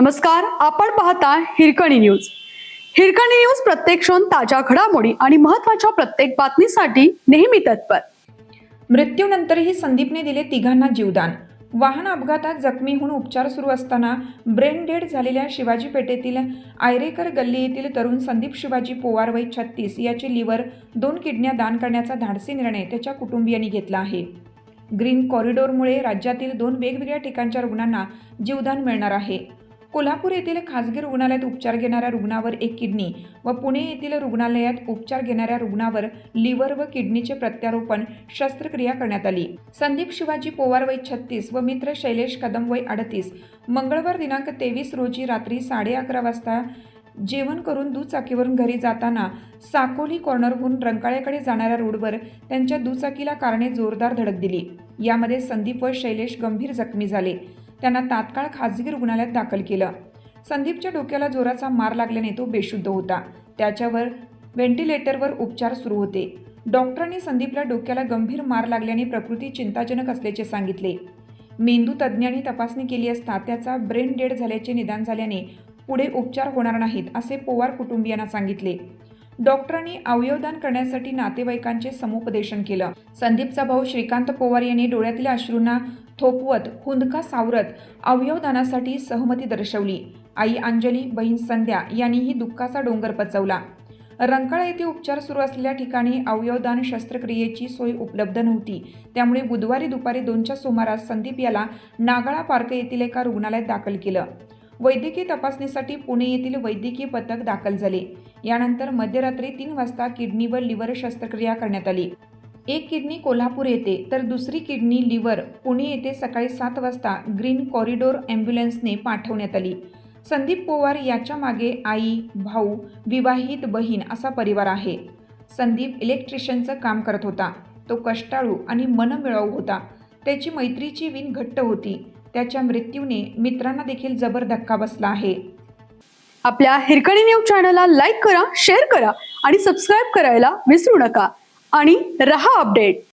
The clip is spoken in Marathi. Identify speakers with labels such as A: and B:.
A: नमस्कार आपण पाहता हिरकणी न्यूज. हिरकणी न्यूज प्रत्येक क्षण ताज्या घडामोडी आणि महत्त्वाच्या प्रत्येक बातमीसाठी नेहमी तत्पर.
B: मृत्यूनंतरही संदीपने दिले तिघांना जीवदान. वाहन अपघातात जखमी होऊन उपचार सुरू असताना ब्रेन डेड झालेल्या शिवाजी पेठेतील आयरेकर गल्ली येथील तरुण संदीप शिवाजी पोवार वय छत्तीस याचे लिव्हर दोन किडन्या दान करण्याचा धाडसी निर्णय त्याच्या कुटुंबियांनी घेतला आहे. ग्रीन कॉरिडॉरमुळे राज्यातील दोन वेगवेगळ्या ठिकाणच्या रुग्णांना जीवदान मिळणार आहे. कोल्हापूर येथील खासगी रुग्णालयात उपचार घेणाऱ्या रुग्णावर एक किडनी व पुणे येथील रुग्णालयात उपचार घेणाऱ्या रुग्णावर लिव्हर व किडनीचे प्रत्यारोपण शस्त्रक्रिया करण्यात आली. संदीप शिवाजी पोवार वय छत्तीस व मित्र शैलेश कदम वय अडतीस. मंगळवार दिनांक तेवीस रोजी रात्री साडे अकरा वाजता जेवण करून दुचाकीवरून घरी जाताना साकोली कॉर्नरहून रंकाळ्याकडे जाणाऱ्या रोडवर त्यांच्या दुचाकीला कारणे जोरदार धडक दिली. यामध्ये संदीप व शैलेश गंभीर जखमी झाले. त्यांना तात्काळ खाजगी रुग्णालयात दाखल केलं. संदीपच्या डोक्याला जोराचा मार लागल्याने तो बेशुद्ध होता. त्याच्यावर व्हेंटिलेटरवर उपचार सुरू होते. डॉक्टरांनी संदीपला डोक्याला गंभीर मार लागल्याने प्रकृती चिंताजनक असल्याचे सांगितले. मेंदू तज्ज्ञांनी तपासणी केली असता त्याचा ब्रेन डेड झाल्याचे निदान झाल्याने पुढे उपचार होणार नाहीत असे पोवार कुटुंबियांना सांगितले. डॉक्टरांनी अवयवदान करण्यासाठी नातेवाईकांचे समुपदेशन केलं. संदीपचा भाऊ श्रीकांत पोवार यांनी डोळ्यातील अश्रूंना थोपवत हुंदका सावरत अवयवदानासाठी सहमती दर्शवली. आई अंजली बहीण संध्या यांनीही दुःखाचा डोंगर पचवला. रंकाळा येथे उपचार सुरू असलेल्या ठिकाणी अवयवदान शस्त्रक्रियेची सोय उपलब्ध नव्हती. त्यामुळे बुधवारी दुपारी दोनच्या सुमारास संदीप याला नागाळा पार्क येथील एका रुग्णालयात दाखल केलं. वैद्यकीय तपासणीसाठी पुणे येथील वैद्यकीय पथक दाखल झाले. यानंतर मध्यरात्री तीन वाजता किडनी व लिव्हर शस्त्रक्रिया करण्यात आली. एक किडनी कोल्हापूर येथे तर दुसरी किडनी लिव्हर पुणे येथे सकाळी सात वाजता. ग्रीन कॉरिडॉर ॲम्ब्युलन्सने पाठवण्यात आली. संदीप पोवार याच्या मागे आई भाऊ विवाहित बहीण असा परिवार आहे. संदीप इलेक्ट्रिशियनचं काम करत होता. तो कष्टाळू आणि मनमिळाऊ होता. त्याची मैत्रीची विण घट्ट होती. त्याच्या मृत्यूने मित्रांना देखील जबर धक्का बसला आहे.
A: आपल्या हिरकणी न्यूज चॅनलला लाईक करा शेअर करा आणि सबस्क्राईब करायला विसरू नका. आणि रहा अपडेट.